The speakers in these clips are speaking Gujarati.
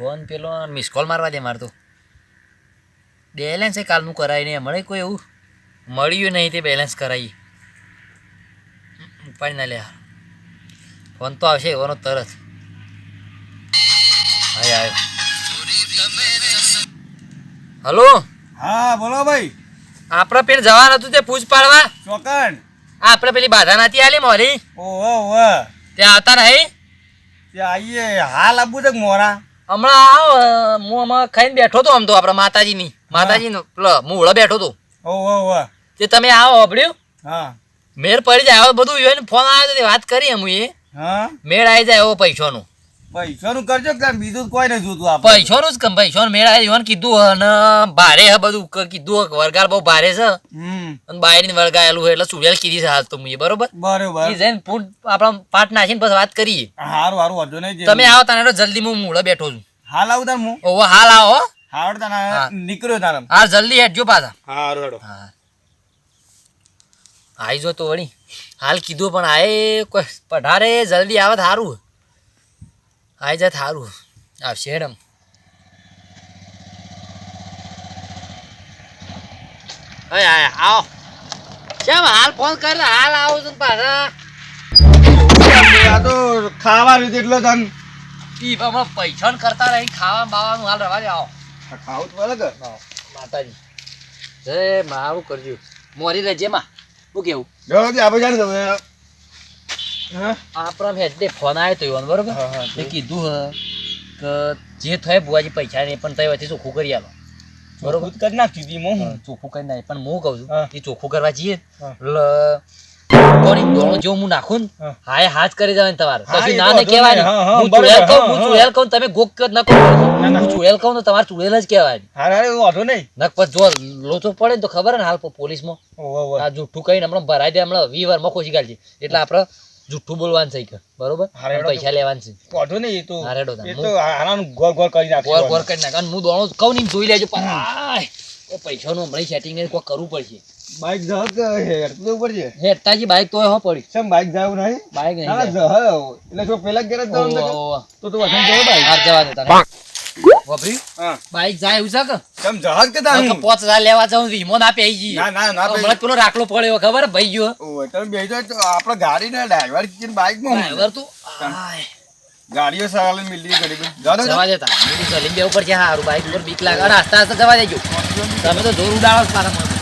ફોન પેલો મિસ કોલ મારવા દે મારતો બેલેન્સ એ કાલનું કરાય નહીં મળે કોઈ એવું? મળ્યું નહીં તે બેલેન્સ કરાવી ઉપાડી ના લે. ફોન તો આવશે એવાનો તરત. હા આવ્યો હલો? હા બોલો ભાઈ. આપણે પેલ જવાનું હતું તે પૂછ પાડવા? ચોકણ આપણે પેલી બાધા નથી આલી મોરી? ઓહો ઓહો. ત્યાં આવતા નહીં? ત્યાં આવીએ હાલ આપવું છે કે મોરા? હમણાં આવો હું હમણાં ખાઈને બેઠો તો આમ તો આપણે માતાજીની. માતાજીનો પેલો હું ઓળો બેઠો તો ઓહો તે તમે આવો અભડ્યું હા. મેળ પડી જાય બધું ફોન આવ્યો તો વાત કરી હું એ. મેળ આવી જાય એવો પૈસાનું. પૈસાનું કરજો કે બીજું કોઈ નહીં જોતું આપણે. પૈસાનું જ કમ પૈસાનું મેળ આવી કીધું હ ભારે હ બધું કીધું હ વરગાર બહુ ભારે છે. અને વળગાયેલું એટલે સુરેલ કીધી છે હાલ તો મુએ બરોબર? બરોબર. જઈને ફૂટ આપણા પાટ નાખીને પછી વાત કરીએ. હારું હારું વાંધો નહીં તમે આવો તને તો જલ્દી હું મૂળો બેઠો છું. હાલ આવું તાર હું? ઓવો હાલ આવો હો. હાડ હા. નીકળ્યો હાલ જલ્દી હેડજો પાછા. હારું હેડો. હા. આઈ જો તો વળી. હાલ કીધું પણ આએ કોઈ પઢારે જલ્દી આવે તો આઈ જાય સારું આવશે એમ આવો. કેમ હાલ ફોન કર હાલ આવો છું પાછા? આ તો ખાવા રીતે એટલો તન ઈ હમણાં પૈસા કરતા રહી ખાવા બાવાનું હાલ રવા આવો. ખાવું તો આવો, માતાજી. જય મારું કરજો. મોરી રહેજે માં શું કેવું? જો આપણે જાણે તમે આપણા હેડે ફોન આવ્યો તો એવાનો બરોબર? તે કીધું હ કે જે થાય બુવાજી પૈસા નહીં પણ તય વચ્ચે ચોખ્ખું કરી આલો. બરોબર? કરી નાખી હતી મો હું ચોખ્ખું કરી નાખે પણ હું કહું છું એ ચોખ્ખું કરવા જઈએ. લ કોની દોણો જો હું નાખું હાય હાથ કરી જવાય તમારે. પછી ના ને કહેવાય. હા, ચુડેલ કહું હું ચુડેલ કહું તમે ગોક ન કહો. હું ચુડેલ કહું તો તમારે ચુડેલ જ કહેવાય હારે હારે વાંધો નહીં. નક પછી જો લોચો પડે ને તો ખબર ને હાલ પોલીસમાં. આ જુઠ્ઠું કહીને હમણાં ભરાઈ દે હમણાં વી વારમાં ખોશી કાઢજે. એટલે આપણે જુઠ્ઠું બોલવાનું છે કે બરોબર? પૈસા લેવાનું છે. વાંધો ને એ તો હા, રેડો એ તો આનાનું ગોળ ગોળ કરી નાખ ગોર ગોર કરી નાખ. અને હું દોણો કહું ને જોઈ લેજો. પણ એ પૈસાનું હમણાં સેટિંગ કોઈ કરવું પડશે. બાઈક જાવ કે હેડતું તો ઉપર છે હેઠતાજી બાઈક તોય હો પડી. સમ બાઈક જાવ નહીં? બાઈક નહીં. જહ એટલે જો પેલા ગેરેજ જવાનું. તો તો વસંત જવો બાઈક. હાર જવા દે વાપરી? બાઈક જાય એવું છે કે? કેમ જહાજ કે તારું નકર પોચ હજાર લેવા જાઉં વીમો ના આપે આઈ ના ના ના હમણાં પેલો રાખલો પડ્યો ખબર? ભાઈ ગયો ઓય તમે આપણે ગાડી ને ડ્રાઈવર કે બાઈકમાં? ડ્રાઈવર તું ગાડીઓ મિલી બધી. જવા દે તારે. બીજું ચાલીને બેવું પડશે હારું બાઈક ઉપર બીક લાગે. આસ્તે આસ્તે જવા દેજો. તમે તો જોર ઉડાડો છો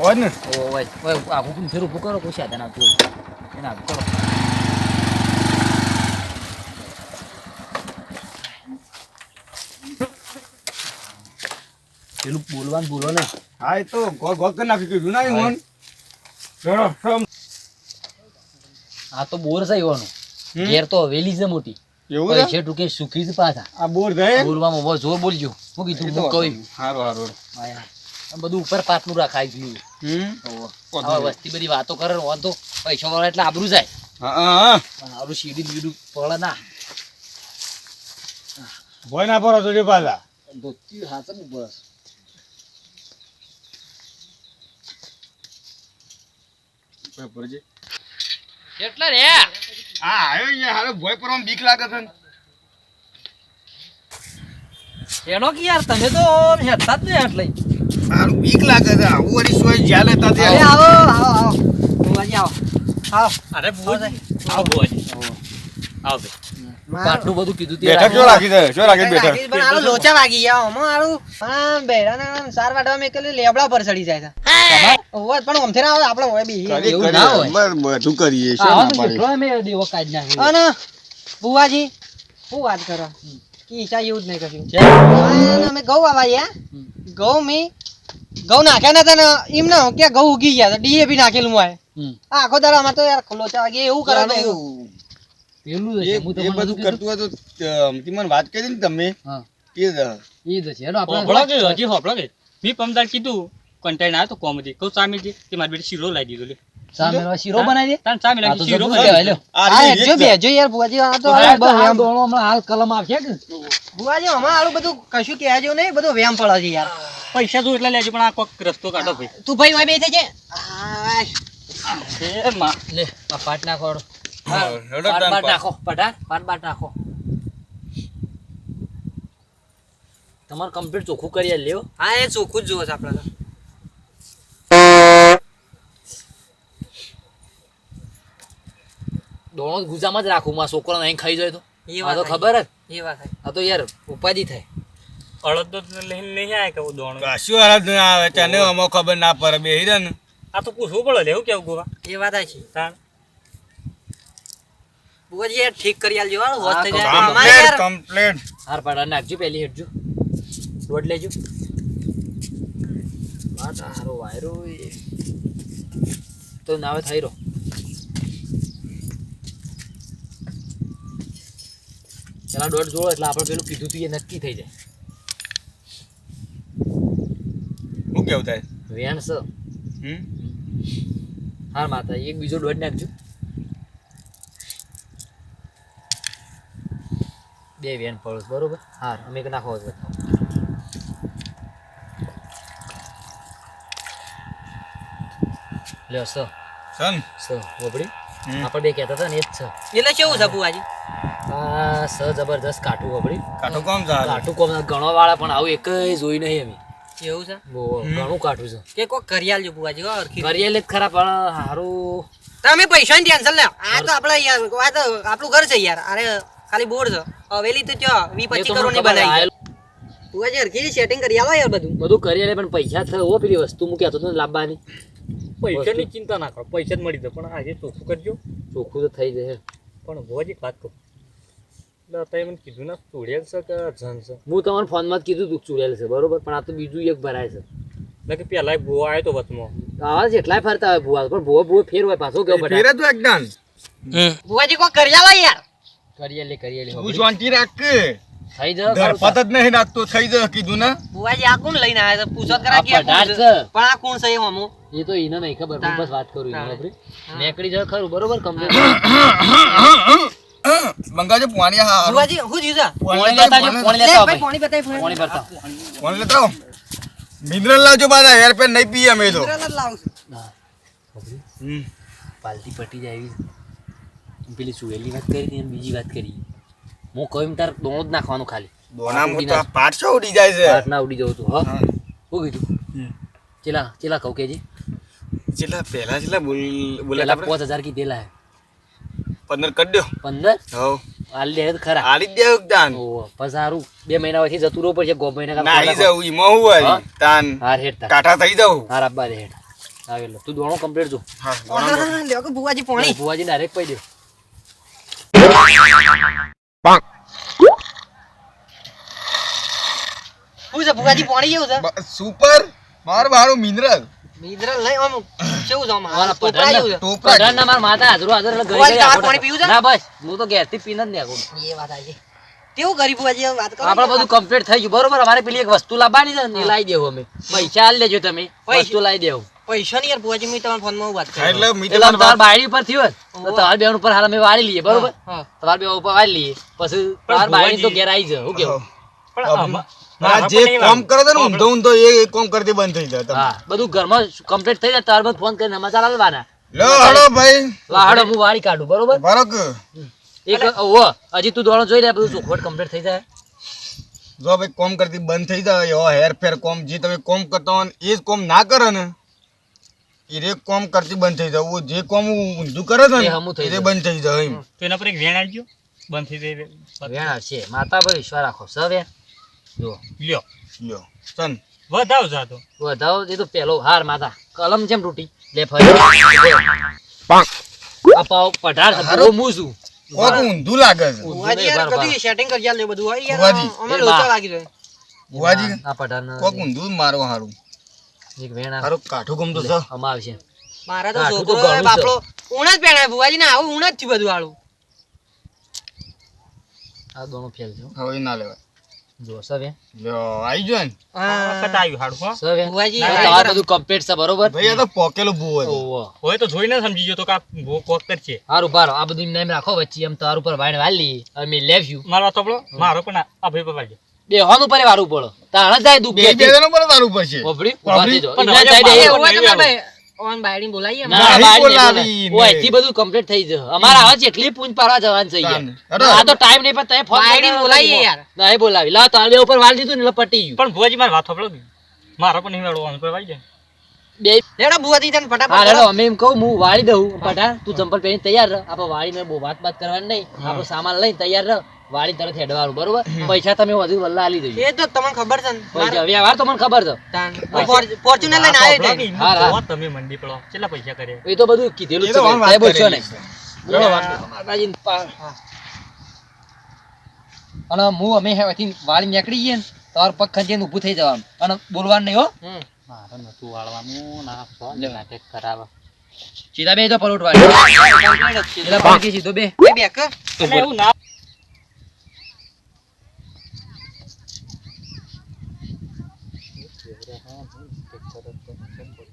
હોય ને ઓય ઓય આખું પણ ફેર ઊભું કરો કોઈ સાધન આવતું હોય. એને કરો પેલું બોલવાનું બોલો ને. હા એ તો ગોળ ગોળ કરી નાખી કીધું ના સમ. આ તો બોર છે એવાનો ઘેર તો હવેલી છે મોટી. એવું છે? ટૂંકે સુખી જ પાછા. આ બોર જાય બોલવામાં બહુ જોર બોલજો. હું કીધું તો હું કહું હારું હારું બધું ઉપર પાટલું રાખાય ગયું. વસ્તી બધી વાતો કરે ને વાંધો. પૈસા વાળા એટલે આબરું જાય. હા હા હા. આબરું સીડી બીડું પડે ના. ભોય ના પડો તો પાછા ધોતી હાથ બસ. કેટલા રે? હા આવ્યો યાર હારો ભોય પડવામાં બીક લાગે છે ને. એનો કે યાર તમે તો હેઠતા જ નહીં એટલે હારું બીક લાગે છે. આવું વળી સોય જ્યાં લેતા ત્યાં. આવો આવો આવો. બુવાજી આવો. આવો. અરે બુવાજી આવો બુવાજી આવો પાટલું બધું કીધું તે બેઠક જો રાખી દે જો રાખી બેઠક. પણ આલો લોચા વાગી ગયા. હમો આલું આમ સાર વાડવા મેં કલી લેબડા પર ચડી જાય છે. ઓવે પણ ઓમથે ના આવે આપણે હોય બી એવું ના હોય. બધું કરીએ છે આવો ના. કેટલો અમે દેવો કાઢી નાખ્યો. અને? બુવાજી શું વાત કરો? કે ઈચ્છા એવું જ નહીં કર્યું. છે? અમે ઘઉં વાવ્યા ઘઉં મી ઘઉં નાખ્યા નતા તને એમ ના કે ઘઉં ઉગી ગયા ડીએપી નાખેલું હોય. આખો દાડા માં તો યાર ખુલ્લો ચાલે એવું કરે પેલું એ છે. હું તમને બધું કીધું. કરતું હોય તો મને વાત કરી ને તમે. હા. કે જ. એ જ છે હેડો આપણે હોભળો કે હજી હોભળો કે મેં પમદાર કીધું કન્ટેન ના તો કોમેડી. કહું સામે જે તે મારી બેટી શીરો લાવી દીધો લે. સામેનો શીરો? બનાવી દે? તાન ચા મિલા શીરો બનાવી. કહેવાય, આ હા રીત જો યાર ભુવાજી આ તો આ આ બહુ આ વેમ દોણો હમણાં હાલ કલમ આવશે કે? ભુવાજી હમણાં આલું બધું કશું કહેજો નહીં બધું વેમ પડે છે યાર. પૈસા જો એટલા લેજો પણ આ કોક રસ્તો કાઢો ભાઈ. તું ભાઈ ભાઈ બેસે છે? આ, માં લે આ પાટ નાખો હા, હેડો પાટ બાટ. નાખો પટાર પાટ બાટ નાખો. તમારે કમ્પ્લીટ ચોખ્ખું કરી લેવો હા એ ચોખ્ખું જ જુઓ છે આપણે દોણો ગુજામાં જ રાખું માં છોકરો અહીં ખાઈ જાય તો. એ વાત તો ખબર જ. એ વાત. આ તો યાર ઉપાધિ થાય. અડદ તો લઈને નહીં આવે કે દોણ? કશું હાલત નહીં આવે તને અમો ખબર ના પડે બે રહે ને આ તો પૂછવું પડે લેવું કેવું ગોવા? એ વાત. તાણ. ભુવાજી ઠીક કરી આલજો હાલો, હોશ થઈ જાય. અમારે યાર કમ્પ્લેટ હાર પાડા નાખજો પહેલી હેઠજો. દોડ લેજો. તારો વાયરો તો નાવે થઈ રહ્યો પેલા દોઢ જોડો એટલે આપણે પેલું કીધું તું એ નક્કી થઈ જાય શું કેવું થાય? વેણ હમ? હાર માતા એક બીજો દોઢ નાખજો. બે વેણ પડોશ બરોબર? હાર અમે નાખો જ બતાવો લ્યો સ. સન? સ હમ. આપણે બે કહેતા હતા ને એ જ છે એટલે કેવું છે ભુવાજી? આ સ જબરદસ્ત કાઠું વબડી. કાઠું કોમ ચાલે કાઠું કોમ ગણવા વાળા પણ આવું એક જોઈ નહીં અમે એવું છે? બહુ ઘણું કાઠું છે. કે કોક કરિયાલ જો બુવાજી હો, હરખી રીતે. જ ખરા પણ હારું. તમે પૈસાની ટેન્શન લે આ તો આપણે યાર આ તો આપણું ઘર છે યાર. અરે ખાલી બોર્ડ છે. હવેલી તો ત્યાં વી પચીસ કરોડની બનાવી બુવાજી અરખી સેટિંગ કરી આવો યાર બધું. બધું કરિયેલ પણ પૈસા થયો હો પેલી વસ્તુ મૂક્યા તો લાવવાની પૈસાની ચિંતા ના કરો. પૈસા જ મળી જાય પણ આજે ચોખ્ખું કરજો. ચોખ્ખું તો થઈ જશે. પણ બુવાજી વાત કહું. એટલે તમે મને કીધું ના ચોડેલ છે કે જન છે? હું તમને ફોનમાં જ કીધું તું ચૂડેલ છે બરોબર? પણ આ તો બીજું એક ભરાય છે. એટલે કે પેલા એક ભૂવો આવ્યો તો વચમાં. આવા જેટલાય ફરતા હોય ભૂવા પણ ભૂવો ભૂવો ફેર હોય પાછો કેવો ફેરે બધા તું એકદમ ભૂવાજી કોક કરી આલો યાર? કરિયેલ કરિયેલ તું શાંતિ રાખ. કે થઈ જ નહીં નાખતો થઈ જ કીધું ના. ભુવાજી આ કોણ લઈને આવ્યા છે? પૂછો કે. પણ આ કોણ છે એ એ તો એને નહીં ખબર હું બસ વાત કરું એને. નેકડી જ ખરું બરોબર? કમ્પ્લીટ બંગાજો પાણી હા બુવાજી હું થયું પાણી લેતા પોણી લેતા ભાઈ. પાણી બતાય પાણી. ભરતા. પાણી લેતા આવો. મિનરલ લાવજો બાદા હેર પે નહીં પીએ અમે તો. લાવું છું. હા. ખબર? હમ. પાલટી પટી જાય પેલી સુહેલી વાત કરી હતી બીજી વાત કરી. હું કહ્યું તાર દોણો જ નાખવાનું ખાલી. દોનામાં તો પાટસો ઉડી જાય છે? પાટ ના ઉડી જવું તું હા. હા. કીધું? ચેલા ચેલા કહું કેજી ચેલા પહેલા ચેલા બોલ પેલા બોલા પાંચ હજાર કીધેલા હે. પંદર કરી દો. પંદર? હો હાલ દે ખરા. હાલી દે દેવ ઓ પસારું બે મહિના પછી જતું રહો પડશે. ગો મહિના ના આવી જાવ ઈ મહુ આવી તાન. હાર હેડ તાર કાઠા થઈ જાવ હાર અબ્બા રે હેડ. આવેલો તું દોણો કમ્પ્લીટ જો. હા દોણા લ્યો કે ભુવાજી પાણી. ભુવાજી ડાયરેક્ટ પઈ દે. શું છે ભુવાજી પાણી કેવું છે? સુપર માર મારું મિનરલ. મિનરલ લઈ આમ કેવું છે આમ? અમારા ટોપરા જેવું છે. ટોપરા પધારના મારા માથા હાજરો હાજર એટલે ઘરે ભુવાજી, ઘરે તમારે આખો પાણી પીવું છે? ના બસ હું તો ઘેરથી પીને જ નાખું એ વાત આવી કેવું કરી ભુવાજી વાત કરો આપણે બધું કમ્પ્લીટ થઈ ગયું. બરોબર અમારે પેલી એક વસ્તુ લાવવાની છે ને લાવી દેવું અમે. પૈસા આલી લેજો તમે પૈસા? વસ્તુ લાવી દેવું. પૈસા નહીં યાર ભુવાજી મેં તમારા ફોનમાં વાત કરી. એટલે એટલે આમ બાયડી ઉપર થયું હોય. તો. તમારા બેન ઉપર હાલ અમે વાળી લઈએ બરોબર? તમારા બે ઉપર વાળી લઈએ. પછી તમારા બાયડી તો ઘેર આવી જાય કેવું? પણ આ જે કોમ કરે છે ને ઊંધો ઊંધો એ એ કોમ કરતી બંધ થઈ જાય હા બધું ઘરમાં કમ્પ્લીટ થઈ જાય ત્યાર બાદ ફોન કરીને સમાચાર આલવાના લો હળો ભાઈ. વાહડો હું વાળી કાઢું બરોબર? બરો એક ઓહો હજી તું દોડો જોઈ રહ્યા બધું ચોખવટ કમ્પ્લીટ થઈ જાય. જો ભાઈ કોમ કરતી બંધ થઈ જાય એવો હેર ફેર કોમ જે તમે કોમ કરતા હોય ને એ જ કોમ ના કરે ને એ રે કોમ કરતી બંધ થઈ જાય જે કોમ ઊંધું કરે છે ને એ બંધ થઈ જાય એમ. તો એના પર એક વેણ આવજો બંધ થઈ જાય વેણ છે માતા પર વિશ્વાસ રાખો સવે જો લ્યો. લ્યો. ચન વધાવ જાતો. વધાવો એ તો પેલો હાર માતા. કલમ જેમ તૂટી. લે ફરી. આ પાવ પઢાર છે બહુ કોક ઊંધું લાગે છે. ભુવાજી યાર કદી સેટિંગ કરી આલ્યો બધું. હોય યાર ભુવાજી. લોચા લાગી જાય બુવાજી આ પઢાર કોક ઊંધું મારવા હારું. એક વેણ. આ હારું કાઠું ગમતું છે. આમાં આવશે. મારા તો છોકરો ઘણું ઊણ જ પહેણાય ભુવાજી ને આવું ઊણ જ થયું બધું આળું આ દોનો ફેલ છે હવે ના લેવાય. જો સવે. લ્યો આઈ ગયો ને. વખત આવ્યું હાડું હો. સવે ભુવાજી, તમારે બધું કમ્પ્લીટ છે બરોબર? ભાઈ આ તો પોકેલો ભૂવો છે. હોય તો જોઈને સમજી ગયો તો કે આ ભૂ કોક કરશે હારું બારો આ બધું નામ રાખો વચ્ચે એમ તારું ઉપર વાઈન વાલી અમે લેવ્યું મારો ચોપડો મારો પણ આ ભાઈ પકડજો બે હોનું ઉપર વારું પડો. તાણ જાય દુઃખ બે બે જણો પર તારું પડશે. ઓબડી ઊભા પણ એમના હવે ઓન બોલાવીએ બોલાવી, બધું થઈ જશે. અમારે પૂંજ પાડવા જવાનું છે. આ તો નહીં પણ તમે બાયડી બોલાવીએ યાર. નહીં બોલાવી. ઉપર વાળ દીધું ને એટલે પટી ગયું. પણ ભુવાજી મારે વાત થોડો મારો પણ નહીં વાળો પર વાઈ જાય બે લેવડો ભુવાજી તને ફટાફટ હા અમે એમ કહું હું વાળી દઉં. પઠા તું ચંપલ પહેરીને તૈયાર રહ. આપણે વાળીને બહુ વાત બાત કરવાની નહીં. આપણો સામાન લઈને તૈયાર રહ. વાળી તરફ હેડવાનું બરોબર? પૈસા તમે વધુ વલ્લા આલી દેજો. એ તો તમને ખબર છે પૈસા વ્યવહાર તો મને ખબર છે. ફોર્ચ્યુનર લઈને આવ્યો આ હા, હા. તમે મંડી પડો. કેટલા પૈસા કરે એ તો બધું કીધેલું છે સાહેબ. બોલશો પા- હા. અને હું અમે હેવાથી વાળી નીકળી જઈએ ને તમારું પગ ખંચીને ઊભું થઈ જવાનું. અને બોલવાનું નહીં હો. મારે નતું વાળવાનું. ના. નાટક કરાવે. સીધા બે તો પલોટ વાળી સીધા પલટી સીધો બે બે બેક.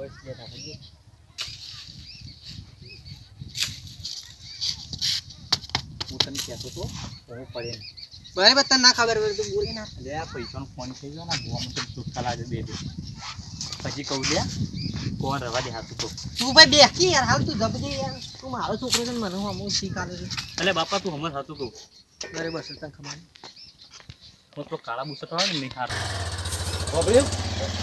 અને એવું ના હું તને કહેતો તો હું પડે નહીં. બરાબર તને ના ખબર હોય તો બોલી ના લે આ પૈસાનો ફોન થઈ ગયો ને ગોવામાં તો સુટકા લાગે દે દે પછી કહું લે કોણ રવા દે હાથું કહું તું ભાઈ બેસી યાર હાલ તું જપજે યાર તું મારો છોકરો છે ને મને હું અમુક શીખાડે છે એટલે બાપા તું હમણાં હાથું કહું બરાબર છે તને ખબર હું પેલો કાળા બુસટ હોય ને નહીં હાર.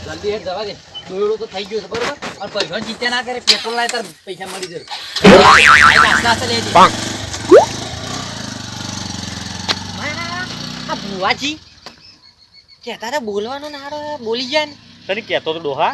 જલ્દી હેડ જવા દે. દોયડો તો થઈ ગયો છે બરોબર? અને પૈસા ચિંતા ના કરે પેટ્રોલ લાય તાર પૈસા મળી જશે આ ભુવાજી. કહેતા હતા બોલવાનું ના હારો બોલી જાય ને તને કહેતો તો ડોહા